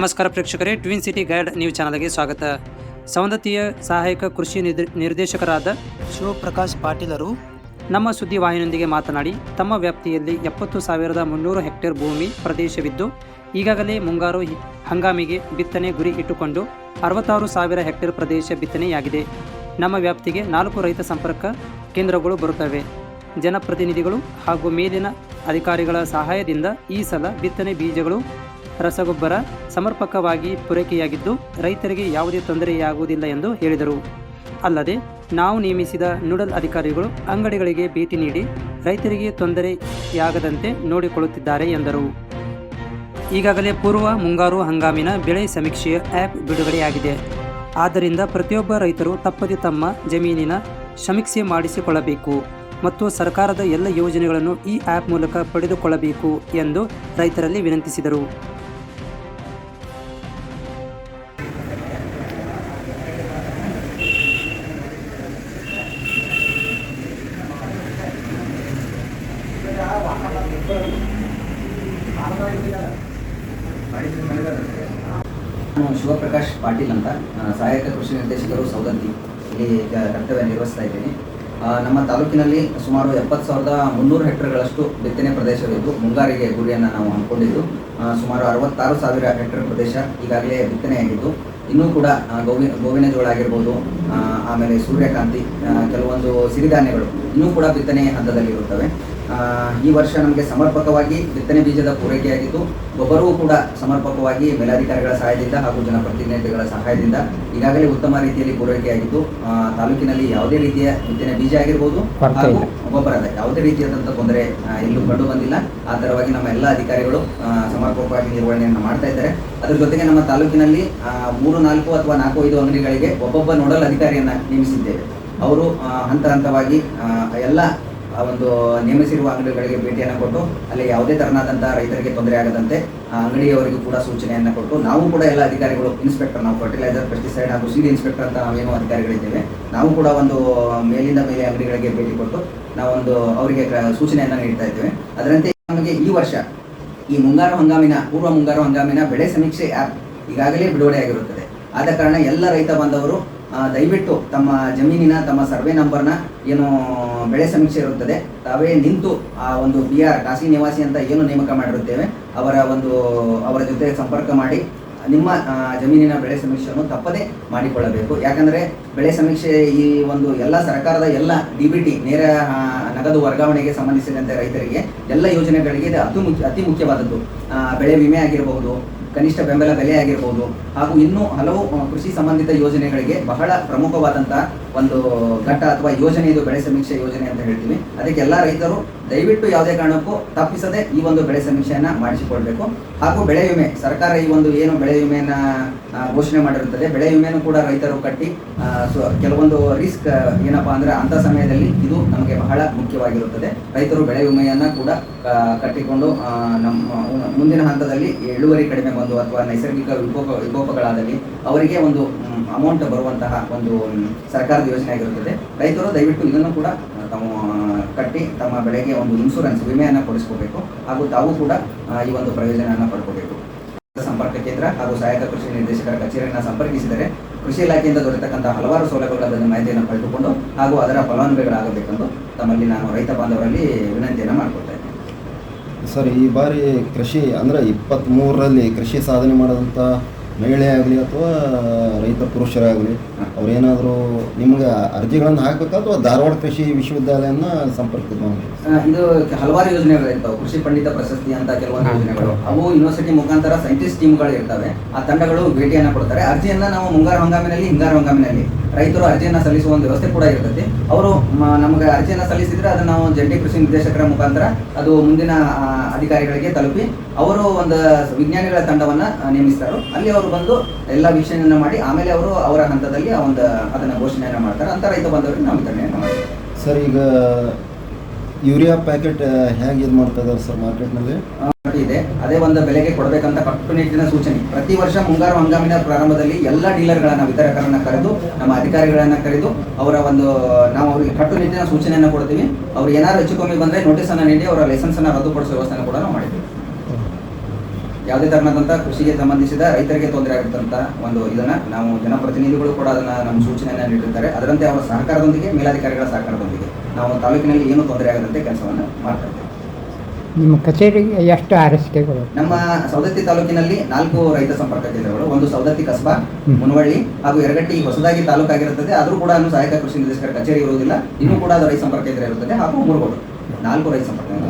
ನಮಸ್ಕಾರ ಪ್ರೇಕ್ಷಕರೇ twin city guide news ಚಾನಲ್ಗೆ ಸ್ವಾಗತ. ಸವದತ್ತಿಯ ಸಹಾಯಕ ಕೃಷಿ ನಿರ್ದ- ನಿರ್ದೇಶಕರಾದ ಶಿವಪ್ರಕಾಶ್ ಪಾಟೀಲರು ನಮ್ಮ ಸುದ್ದಿವಾಹಿನಿಯೊಂದಿಗೆ ಮಾತನಾಡಿ, ತಮ್ಮ ವ್ಯಾಪ್ತಿಯಲ್ಲಿ ಎಪ್ಪತ್ತು ಸಾವಿರದ ಮುನ್ನೂರು ಹೆಕ್ಟೇರ್ ಭೂಮಿ ಪ್ರದೇಶವಿದ್ದು, ಈಗಾಗಲೇ ಮುಂಗಾರು ಹಂಗಾಮಿಗೆ ಬಿತ್ತನೆ ಗುರಿ ಇಟ್ಟುಕೊಂಡು ಅರವತ್ತಾರು ಸಾವಿರ ಹೆಕ್ಟೇರ್ ಪ್ರದೇಶ ಬಿತ್ತನೆಯಾಗಿದೆ. ನಮ್ಮ ವ್ಯಾಪ್ತಿಗೆ ನಾಲ್ಕು ರೈತ ಸಂಪರ್ಕ ಕೇಂದ್ರಗಳು ಬರುತ್ತವೆ. ಜನಪ್ರತಿನಿಧಿಗಳು ಹಾಗೂ ಮೇಲಿನ ಅಧಿಕಾರಿಗಳ ಸಹಾಯದಿಂದ ಈ ಸಲ ಬಿತ್ತನೆ ಬೀಜಗಳು ರಸಗೊಬ್ಬರ ಸಮರ್ಪಕವಾಗಿ ಪೂರೈಕೆಯಾಗಿದ್ದು, ರೈತರಿಗೆ ಯಾವುದೇ ತೊಂದರೆಯಾಗುವುದಿಲ್ಲ ಎಂದು ಹೇಳಿದರು. ಅಲ್ಲದೆ, ನಾವು ನೇಮಿಸಿದ ನೂಡಲ್ ಅಧಿಕಾರಿಗಳು ಅಂಗಡಿಗಳಿಗೆ ಭೇಟಿ ನೀಡಿ ರೈತರಿಗೆ ತೊಂದರೆಯಾಗದಂತೆ ನೋಡಿಕೊಳ್ಳುತ್ತಿದ್ದಾರೆ ಎಂದರು. ಈಗಾಗಲೇ ಪೂರ್ವ ಮುಂಗಾರು ಹಂಗಾಮಿನ ಬೆಳೆ ಸಮೀಕ್ಷೆಯ ಆ್ಯಪ್ ಬಿಡುಗಡೆಯಾಗಿದೆ. ಆದ್ದರಿಂದ ಪ್ರತಿಯೊಬ್ಬ ರೈತರು ತಪ್ಪದೆ ತಮ್ಮ ಜಮೀನಿನ ಸಮೀಕ್ಷೆ ಮಾಡಿಸಿಕೊಳ್ಳಬೇಕು ಮತ್ತು ಸರ್ಕಾರದ ಎಲ್ಲ ಯೋಜನೆಗಳನ್ನು ಈ ಆ್ಯಪ್ ಮೂಲಕ ಪಡೆದುಕೊಳ್ಳಬೇಕು ಎಂದು ರೈತರಲ್ಲಿ ವಿನಂತಿಸಿದರು. ನಾನು ಶಿವಪ್ರಕಾಶ್ ಪಾಟೀಲ್ ಅಂತ. ಸಹಾಯಕ ಕೃಷಿ ನಿರ್ದೇಶಕರು ಸೌದತ್ತಿ ಇಲ್ಲಿ ಕರ್ತವ್ಯ ನಿರ್ವಹಿಸ್ತಾ ಇದ್ದೀನಿ. ನಮ್ಮ ತಾಲೂಕಿನಲ್ಲಿ ಸುಮಾರು ಎಪ್ಪತ್ತು ಸಾವಿರದ ಮುನ್ನೂರು ಹೆಕ್ಟರ್ಗಳಷ್ಟು ಬಿತ್ತನೆ ಪ್ರದೇಶವಿದ್ದು ಮುಂಗಾರಿಗೆ ಗುರಿಯನ್ನು ನಾವು ಅಂದ್ಕೊಂಡಿದ್ದು ಸುಮಾರು ಅರವತ್ತಾರು ಸಾವಿರ ಹೆಕ್ಟರ್ ಪ್ರದೇಶ ಈಗಾಗಲೇ ಬಿತ್ತನೆಯಾಗಿದ್ದು ಇನ್ನೂ ಕೂಡ ಗೋವಿನ ಗೋವಿನ ಜೋಳ ಆಗಿರ್ಬೋದು ಆಮೇಲೆ ಸೂರ್ಯಕಾಂತಿ ಕೆಲವೊಂದು ಸಿರಿಧಾನ್ಯಗಳು ಇನ್ನೂ ಕೂಡ ಬಿತ್ತನೆ ಹಂತದಲ್ಲಿರುತ್ತವೆ. ಈ ವರ್ಷ ನಮಗೆ ಸಮರ್ಪಕವಾಗಿ ಬಿತ್ತನೆ ಬೀಜದ ಪೂರೈಕೆಯಾಗಿದ್ದು ಗೊಬ್ಬರವೂ ಕೂಡ ಸಮರ್ಪಕವಾಗಿ ಮೇಲಾಧಿಕಾರಿಗಳ ಸಹಾಯದಿಂದ ಹಾಗೂ ಜನಪ್ರತಿನಿಧಿಗಳ ಸಹಾಯದಿಂದ ಈಗಾಗಲೇ ಉತ್ತಮ ರೀತಿಯಲ್ಲಿ ಪೂರೈಕೆಯಾಗಿದ್ದು ತಾಲೂಕಿನಲ್ಲಿ ಯಾವುದೇ ರೀತಿಯ ಬಿತ್ತನೆ ಬೀಜ ಆಗಿರ್ಬೋದು ಹಾಗೂ. ಗೊಬ್ಬರದ ಯಾವುದೇ ರೀತಿಯಾದಂಥ ತೊಂದರೆ ಎಲ್ಲೂ ಕಂಡು ಬಂದಿಲ್ಲ. ಆ ತರವಾಗಿ ನಮ್ಮ ಎಲ್ಲ ಅಧಿಕಾರಿಗಳು ಸಮರ್ಪಕವಾಗಿ ನಿರ್ವಹಣೆಯನ್ನು ಮಾಡ್ತಾ ಇದ್ದಾರೆ. ಅದ್ರ ಜೊತೆಗೆ ನಮ್ಮ ತಾಲೂಕಿನಲ್ಲಿ ಮೂರು ನಾಲ್ಕು ಅಥವಾ ನಾಲ್ಕು ಐದು ಅಂಗಡಿಗಳಿಗೆ ಒಬ್ಬೊಬ್ಬ ನೋಡಲ್ ಅಧಿಕಾರಿಯನ್ನು ನೇಮಿಸಿದ್ದೇವೆ. ಅವರು ಹಂತ ಹಂತವಾಗಿ ಎಲ್ಲ ಆ ಒಂದು ನೇಮಿಸಿರುವ ಅಂಗಡಿಗಳಿಗೆ ಭೇಟಿಯನ್ನು ಕೊಟ್ಟು, ಅಲ್ಲಿ ಯಾವುದೇ ತರನಾದಂಥ ರೈತರಿಗೆ ತೊಂದರೆ ಆಗದಂತೆ ಆ ಅಂಗಡಿಯವರಿಗೂ ಕೂಡ ಸೂಚನೆಯನ್ನು ಕೊಟ್ಟು, ನಾವು ಕೂಡ ಎಲ್ಲ ಅಧಿಕಾರಿಗಳು ಇನ್ಸ್ಪೆಕ್ಟರ್ ನಾವು ಫರ್ಟಿಲೈಸರ್ ಪೆಸ್ಟಿಸೈಡ್ ಹಾಗೂ ಸೀಡ್ ಇನ್ಸ್ಪೆಕ್ಟರ್ ಅಂತ ನಾವೇನು ಅಧಿಕಾರಿಗಳಿದ್ದೇವೆ, ನಾವು ಕೂಡ ಒಂದು ಮೇಲಿಂದ ಮೇಲೆ ಅಂಗಡಿಗಳಿಗೆ ಭೇಟಿ ಕೊಟ್ಟು, ನಾವೊಂದು ಅವರಿಗೆ ಸೂಚನೆಯನ್ನು ನೀಡ್ತಾ ಇದ್ದೇವೆ. ಅದರಂತೆ ನಮಗೆ ಈ ವರ್ಷ ಈ ಮುಂಗಾರು ಹಂಗಾಮಿನ, ಪೂರ್ವ ಮುಂಗಾರು ಹಂಗಾಮಿನ ಬೆಳೆ ಸಮೀಕ್ಷೆ ಆ್ಯಪ್ ಈಗಾಗಲೇ ಬಿಡುಗಡೆಯಾಗಿರುತ್ತದೆ. ಆದ ಕಾರಣ ಎಲ್ಲ ರೈತ ಬಾಂಧವರು ದಯವಿಟ್ಟು ತಮ್ಮ ಜಮೀನಿನ, ತಮ್ಮ ಸರ್ವೆ ನಂಬರ್ನ ಏನು ಬೆಳೆ ಸಮೀಕ್ಷೆ ಇರುತ್ತದೆ. ತಾವೇ ನಿಂತು ಆ ಒಂದು ಬಿ ಆರ್ ಖಾಸಗಿ ನಿವಾಸಿ ಅಂತ ಏನು ನೇಮಕ ಮಾಡಿರುತ್ತೇವೆ. ಅವರ ಒಂದು, ಅವರ ಜೊತೆ ಸಂಪರ್ಕ ಮಾಡಿ, ನಿಮ್ಮ ಜಮೀನಿನ ಬೆಳೆ ಸಮೀಕ್ಷೆಯನ್ನು ತಪ್ಪದೇ ಮಾಡಿಕೊಳ್ಳಬೇಕು. ಯಾಕಂದರೆ ಬೆಳೆ ಸಮೀಕ್ಷೆ ಈ ಒಂದು ಎಲ್ಲ ಸರ್ಕಾರದ ಎಲ್ಲ ಡಿ ಬಿ ಟಿ, ನೇರ ನಗದು ವರ್ಗಾವಣೆಗೆ ಸಂಬಂಧಿಸಿದಂತೆ ರೈತರಿಗೆ ಎಲ್ಲ ಯೋಜನೆಗಳಿಗೆ ಇದು ಅತಿ ಮುಖ್ಯ, ಅತಿ ಮುಖ್ಯವಾದದ್ದು. ಬೆಳೆ ವಿಮೆ ಆಗಿರಬಹುದು ಕನಿಷ್ಠ ಬೆಂಬಲ ಬೆಲೆ ಆಗಿರ್ಬೋದು ಹಾಗೂ ಇನ್ನೂ ಹಲವು ಕೃಷಿ ಸಂಬಂಧಿತ ಯೋಜನೆಗಳಿಗೆ ಬಹಳ ಪ್ರಮುಖವಾದಂತಹ ಒಂದು ಘಟ್ಟ ಅಥವಾ ಯೋಜನೆ ಇದು ಬೆಳೆ ಸಮೀಕ್ಷೆ ಯೋಜನೆ ಅಂತ ಹೇಳ್ತೀವಿ. ಅದಕ್ಕೆ ಎಲ್ಲ ರೈತರು ದಯವಿಟ್ಟು ಯಾವುದೇ ಕಾರಣಕ್ಕೂ ತಪ್ಪಿಸದೆ ಈ ಒಂದು ಬೆಳೆ ಸಮೀಕ್ಷೆಯನ್ನು ಮಾಡಿಸಿಕೊಳ್ಬೇಕು. ಹಾಗೂ ಬೆಳೆ ವಿಮೆ, ಸರ್ಕಾರ ಈ ಒಂದು ಏನು ಬೆಳೆ ವಿಮೆಯನ್ನ ಘೋಷಣೆ ಮಾಡಿರುತ್ತದೆ. ಬೆಳೆ ವಿಮೆಯನ್ನು ಕೂಡ ರೈತರು ಕಟ್ಟಿ ಕೆಲವೊಂದು ರಿಸ್ಕ್, ಏನಪ್ಪಾ ಅಂದ್ರೆ ಅಂತ ಸಮಯದಲ್ಲಿ ಇದು ನಮಗೆ ಬಹಳ ಮುಖ್ಯವಾಗಿರುತ್ತದೆ. ರೈತರು ಬೆಳೆ ವಿಮೆಯನ್ನ ಕೂಡ ಕಟ್ಟಿಕೊಂಡು ನಮ್ಮ, ಮುಂದಿನ ಹಂತದಲ್ಲಿ ಇಳುವರಿ ಕಡಿಮೆ ಬಂದು ಅಥವಾ ನೈಸರ್ಗಿಕ ವಿಕೋಪ, ವಿಕೋಪಗಳಾದಲ್ಲಿ ಅವರಿಗೆ ಒಂದು ಅಮೌಂಟ್ ಬರುವಂತಹ ಒಂದು ಸರ್ಕಾರದ ಯೋಜನೆ ಆಗಿರುತ್ತದೆ ರೈತರು ದಯವಿಟ್ಟು ಇದನ್ನು ಕೂಡ ಆ, ಕಟ್ಟಿ ತಮ್ಮ ಬೆಳೆಗೆ ಒಂದು ಇನ್ಶೂರೆನ್ಸ್ ವಿಮೆಯನ್ನು ಕೊಡಿಸ್ಕೋಬೇಕು. ಹಾಗೂ ತಾವು ಕೂಡ ಈ ಒಂದು ಪ್ರಯೋಜನವನ್ನು ಪಡ್ಕೋಬೇಕು. ಸಂಪರ್ಕ ಕೇಂದ್ರ ಹಾಗೂ ಸಹಾಯಕ ಕೃಷಿ ನಿರ್ದೇಶಕರ ಕಚೇರಿಯನ್ನು ಸಂಪರ್ಕಿಸಿದರೆ ಕೃಷಿ ಇಲಾಖೆಯಿಂದ ದೊರೆತಕ್ಕಂಥ ಹಲವಾರು ಸೌಲಭ್ಯಗಳ ಮಾಹಿತಿಯನ್ನು ಪಡೆದುಕೊಂಡು ಹಾಗೂ ಅದರ ಫಲಾನುಭವಿಗಳಾಗಬೇಕೆಂದು ತಮ್ಮಲ್ಲಿ ನಾನು ರೈತ ಬಾಂಧವರಲ್ಲಿ ವಿನಂತಿಯನ್ನು ಮಾಡ್ಕೊಳ್ತಾ ಇದ್ದೇನೆ. ಸರ್ ಈ ಬಾರಿ ಕೃಷಿ ಅಂದರೆ ಇಪ್ಪತ್ತ್ಮೂರರಲ್ಲಿ ಕೃಷಿ ಸಾಧನೆ ಮಾಡಿದಂಥ ಮಹಿಳೆ ಆಗಲಿ ಅಥವಾ ರೈತ ಪುರುಷರಾಗಲಿ ಅವರೇನಾದರೂ ನಿಮಗೆ ಅರ್ಜಿಗಳನ್ನು ಹಾಕಬೇಕು ಅಥವಾ ಧಾರವಾಡ ಕೃಷಿ ವಿಶ್ವವಿದ್ಯಾಲಯನ ಸಂಪರ್ಕಿತ ಇದು ಹಲವಾರು ಯೋಜನೆಗಳು ಇರ್ತವೆ. ಕೃಷಿ ಪಂಡಿತ ಪ್ರಶಸ್ತಿ ಅಂತ ಕೆಲವೊಂದು ಯೋಜನೆಗಳು. ಅವು ಯೂನಿವರ್ಸಿಟಿ ಮುಖಾಂತರ ಸೈಂಟಿಸ್ಟ್ ಟೀಮ್ಗಳು ಇರ್ತವೆ. ಆ ತಂಡಗಳು ಭೇಟಿಯನ್ನು ಕೊಡ್ತಾರೆ. ಅರ್ಜಿಯನ್ನ ನಾವು ಮುಂಗಾರು ಹಂಗಾಮಿನಲ್ಲಿ ಹಿಂಗಾರು ಹಂಗಾಮಿನಲ್ಲಿ ರೈತರು ಅರ್ಜಿಯನ್ನ ಸಲ್ಲಿಸುವ ಒಂದು ವ್ಯವಸ್ಥೆ ಕೂಡ ಇರ್ತದೆ. ಅವರು ಮ- ನಮಗೆ ಅರ್ಜಿಯನ್ನ ಸಲ್ಲಿಸಿದ್ರೆ ಅದನ್ನು ನಾವು ಜಂಟಿ ಕೃಷಿ ನಿರ್ದೇಶಕರ ಮುಖಾಂತರ ಅದು ಮುಂದಿನ ಅಧಿಕಾರಿಗಳಿಗೆ ತಲುಪಿ ಅವರು ಒಂದು ವಿಜ್ಞಾನಿಗಳ ತಂಡವನ್ನ ನೇಮಿಸ್ತಾರೆ. ಅಲ್ಲಿ ಅವರು ಬಂದು ಎಲ್ಲ ವೀಕ್ಷಣೆಯನ್ನ ಮಾಡಿ ಆಮೇಲೆ ಅವರು ಅವರ ಹಂತದಲ್ಲಿ ಆ ಒಂದು ಅದನ್ನ ಘೋಷಣೆಯನ್ನ ಮಾಡ್ತಾರೆ. ಅಂತ ರೈತ ಬಂದವರಿಗೆ ನಾವು ವಿತರಣೆಯನ್ನು ಮಾಡ್ತೀವಿ. ಸರ್ ಈಗ ಯೂರಿಯಾ ಪ್ಯಾಕೆಟ್ ಹೇಗೆ ಇದು ಮಾಡ್ತಾ ಇದ್ದಾರೆ ಸರ್ ಮಾರ್ಕೆಟ್ನಲ್ಲಿ? ಇದೆ. ಅದೇ ಒಂದು ಬೆಲೆಗೆ ಕೊಡಬೇಕಂತ ಕಟ್ಟುನಿಟ್ಟಿನ ಸೂಚನೆ. ಪ್ರತಿ ವರ್ಷ ಮುಂಗಾರು ಹಂಗಾಮಿನ ಪ್ರಾರಂಭದಲ್ಲಿ ಎಲ್ಲ ಡೀಲರ್ಗಳನ್ನ ವಿತರಕರನ್ನ ಕರೆದು ನಮ್ಮ ಅಧಿಕಾರಿಗಳನ್ನ ಕರೆದು ಅವರ ಒಂದು ನಾವು ಅವರಿಗೆ ಕಟ್ಟುನಿಟ್ಟಿನ ಸೂಚನೆಯನ್ನು ಕೊಡ್ತೀವಿ. ಅವ್ರು ಏನಾದ್ರು ಹೆಚ್ಚು ಕಮ್ಮಿ ಬಂದ್ರೆ ನೋಟಿಸ್ ಅನ್ನ ನೀಡಿ ಅವರ ಲೈಸೆನ್ಸ್ ಅನ್ನ ರದ್ದುಪಡಿಸುವ ವ್ಯವಸ್ಥೆಯನ್ನು ಕೂಡ ನಾವು ಮಾಡಿದ್ವಿ ಯಾವುದೇ ತರನಾದಂಥ ಕೃಷಿಗೆ ಸಂಬಂಧಿಸಿದ ರೈತರಿಗೆ ತೊಂದರೆ ಆಗುತ್ತಂತ ಒಂದು ಇದನ್ನ ನಾವು ಜನಪ್ರತಿನಿಧಿಗಳು ಕೂಡ ಅದನ್ನ ನಮ್ಮ ಸೂಚನೆಯನ್ನು ನೀಡಿರ್ತಾರೆ. ಅದರಂತೆ ಅವರ ಸಹಕಾರದೊಂದಿಗೆ ಮೇಲಾಧಿಕಾರಿಗಳ ಸಹಕಾರದೊಂದಿಗೆ ನಾವು ತಾಲೂಕಿನಲ್ಲಿ ಏನು ತೊಂದರೆ ಆಗದಂತೆ ಕೆಲಸವನ್ನು ಮಾಡ್ತಾ ಇದ್ದೇವೆ ನಿಮ್ಮ ಕಚೇರಿಗೆ ಎಷ್ಟು ಆರೈಕೆಗಳು ನಮ್ಮ ಸವದತ್ತಿ ತಾಲೂಕಿನಲ್ಲಿ ನಾಲ್ಕು ರೈತ ಸಂಪರ್ಕ ಕೇಂದ್ರಗಳು ಒಂದು ಸವದತ್ತಿ ಕಸ್ಬಾ ಮುನವಳ್ಳಿ ಹಾಗೂ ಎರಗಟ್ಟಿ ಹೊಸದಾಗಿ ತಾಲೂಕಾಗಿರುತ್ತದೆ ಆದರೂ ಕೂಡ ಅನ್ನು ಸಹಾಯಕ ಕೃಷಿ ನಿರ್ದೇಶಕರ ಕಚೇರಿ ಇರುವುದಿಲ್ಲ. ಇನ್ನೂ ಕೂಡ ಅದು ರೈತ ಸಂಪರ್ಕ ಕೇಂದ್ರ ಇರುತ್ತದೆ ಹಾಗೂ ಮುರುಗೋಡು ನಾಲ್ಕು ರೈತ ಸಂಪರ್ಕ ಕೇಂದ್ರ